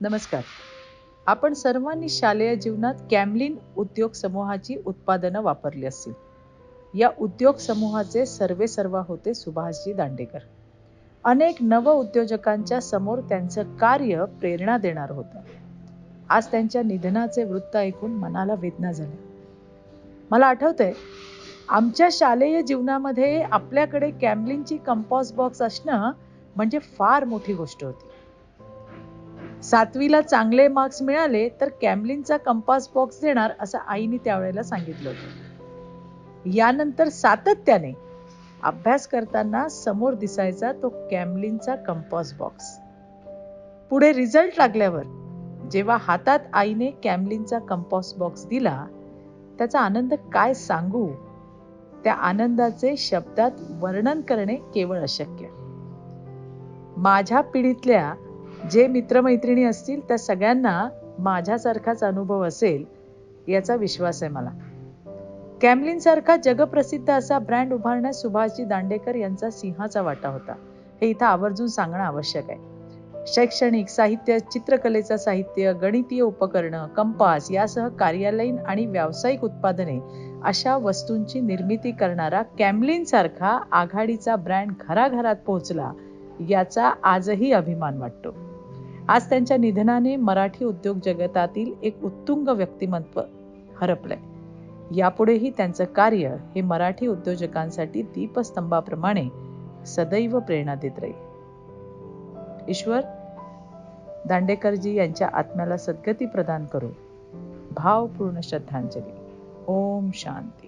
नमस्कार. आपण सर्वांनी शालेय जीवनात कॅमलिन उद्योग समूहाची उत्पादनं वापरली असतील. या उद्योग समूहाचे सर्वे सर्वा होते सुभाषजी दांडेकर. अनेक नव उद्योजकांच्या समोर त्यांचं कार्य प्रेरणा देणार होतं. आज त्यांच्या निधनाचे वृत्त ऐकून मनाला वेदना झाली. मला आठवतंय आमच्या शालेय जीवनामध्ये आपल्याकडे कॅमलिनची कंपॉस बॉक्स असणं म्हणजे फार मोठी गोष्ट होती. सातवीला चांगले मार्क्स मिळाले तर कॅमलिनचा कंपास बॉक्स देणार असं आईने त्यावेळेला सांगितलं होतं. यानंतर सातत्याने अभ्यास करताना समोर दिसायचा तो कॅमलिनचा कंपास बॉक्स पुढे रिझल्ट लागल्यावर जेव्हा हातात आईने कॅमलिनचा कंपास बॉक्स दिला त्याचा आनंद काय सांगू? त्या आनंदाचे शब्दात वर्णन करणे केवळ अशक्य. माझ्या पिढीतल्या जे मित्रमैत्रिणी असतील त्या सगळ्यांना माझ्यासारखाच अनुभव असेल याचा विश्वास आहे मला. कॅमलिन सारखा जगप्रसिद्ध असा ब्रँड उभारण्यास सुभाषजी दांडेकर यांचा सिंहाचा वाटा होता. हे इथं आवर्जून सांगणं आवश्यक आहे. शैक्षणिक साहित्य चित्रकलेचा साहित्य गणितीय उपकरणं कंपास यासह कार्यालयीन आणि व्यावसायिक उत्पादने अशा वस्तूंची निर्मिती करणारा कॅमलिन सारखा आघाडीचा ब्रँड घराघरात पोहोचला याचा आजही अभिमान वाटतो. आज त्यांच्या निधनाने मराठी उद्योग जगतातील एक उत्तुंग व्यक्तिमत्व हरपलंय. यापुढेही त्यांचं कार्य हे मराठी उद्योजकांसाठी दीपस्तंभाप्रमाणे सदैव प्रेरणा देत राहील. ईश्वर दांडेकरजी यांच्या आत्म्याला सद्गती प्रदान करू भावपूर्ण श्रद्धांजली. ओम शांती.